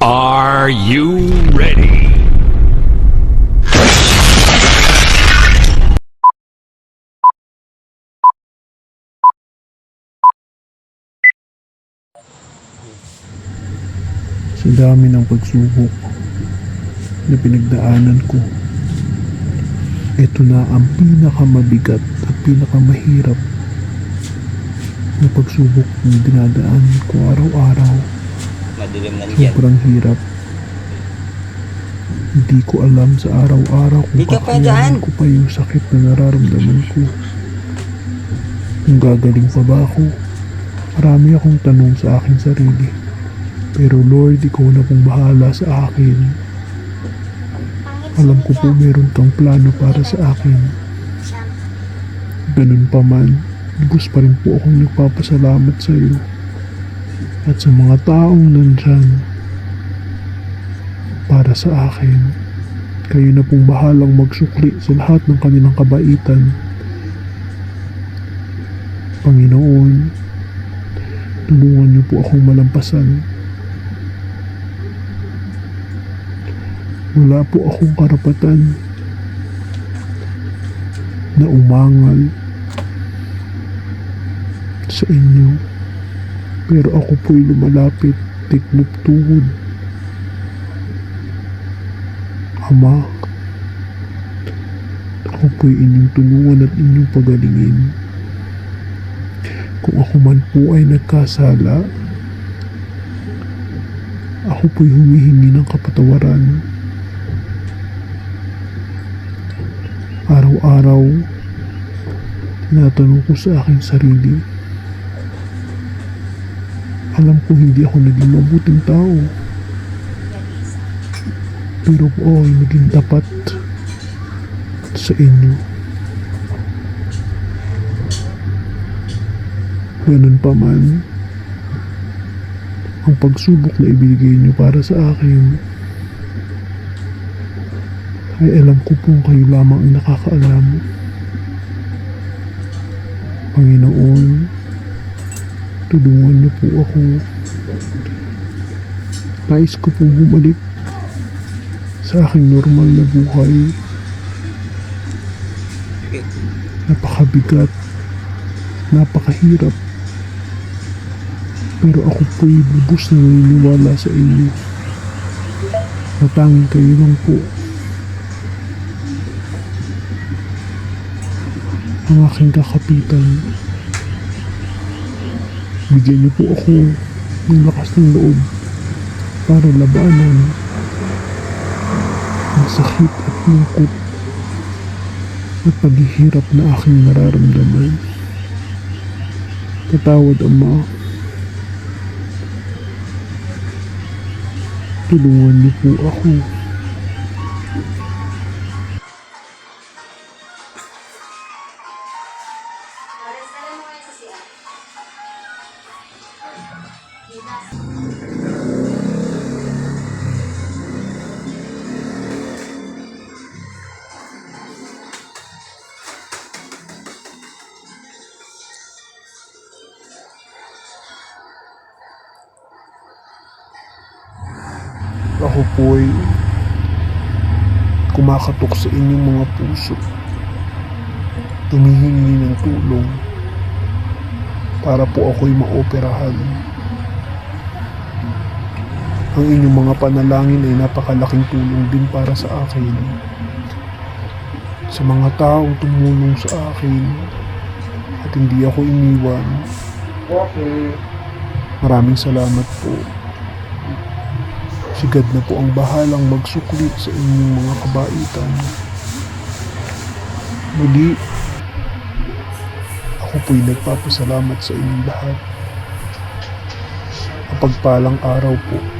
Are you ready? Sa dami ng pagsubok na pinagdaanan ko, ito na ang pinakamabigat at pinakamahirap na pagsubok na dinadaan ko araw-araw. Madilim na dyan. Sobrang hirap. Hindi ko alam sa araw-araw kung Di ka pa kakayanin dyan. ko pa yung sakit na nararamdaman ko. Kung gagaling pa ba ako? Marami akong tanong sa aking sarili. Pero Lord, ikaw na pong bahala sa akin. Alam ko po meron kang plano para sa akin. Ganun pa man, lubos pa rin po akong nagpapasalamat sa iyo. At sa mga taong nandyan para sa akin. Kayo na pong bahalang magsukli sa lahat ng kanilang kabaitan. Panginoon, tulungan niyo po akong malampasan. Wala po akong karapatan na umangal sa inyo. Pero ako po'y lumalapit, tiklop tuhod. Ama, ako po'y inyong tulungan at inyong pagalingin. Kung ako man po ay nagkasala, ako po'y humihingi ng kapatawaran. Araw-araw, tinatanong ko sa aking sarili, alam ko hindi ako naging mabuting tao. Pero po ay naging tapat sa inyo. Ganun pa man, ang pagsubok na ibigay niyo para sa akin ay alam ko pong kayo lamang ang nakakaalam. Panginoon, tulungan niyo po ako. Nais ko pong bumalik sa aking normal na buhay. Napakabigat, napakahirap. Pero ako po'y lubos na naniniwala sa inyo. Na tanging kayo lang po ang aking kakapitan. Bigyan niyo po ako ng lakas ng loob para labanan ang sakit at lungkot at paghihirap na aking nararamdaman. Patawad, Ama. Tulungan niyo po ako. Ako po'y kumakatok sa inyong mga puso. Tumihingi ng tulong para po ako'y maoperahan. Ang inyong mga panalangin ay napakalaking tulong din para sa akin. Sa mga taong tumulong sa akin at hindi ako iniwan. Maraming salamat po. Sigad na po ang bahalang magsukli sa inyong mga kabaitan. Muli, ako po'y nagpapasalamat sa inyong lahat. Kapagpalang araw po.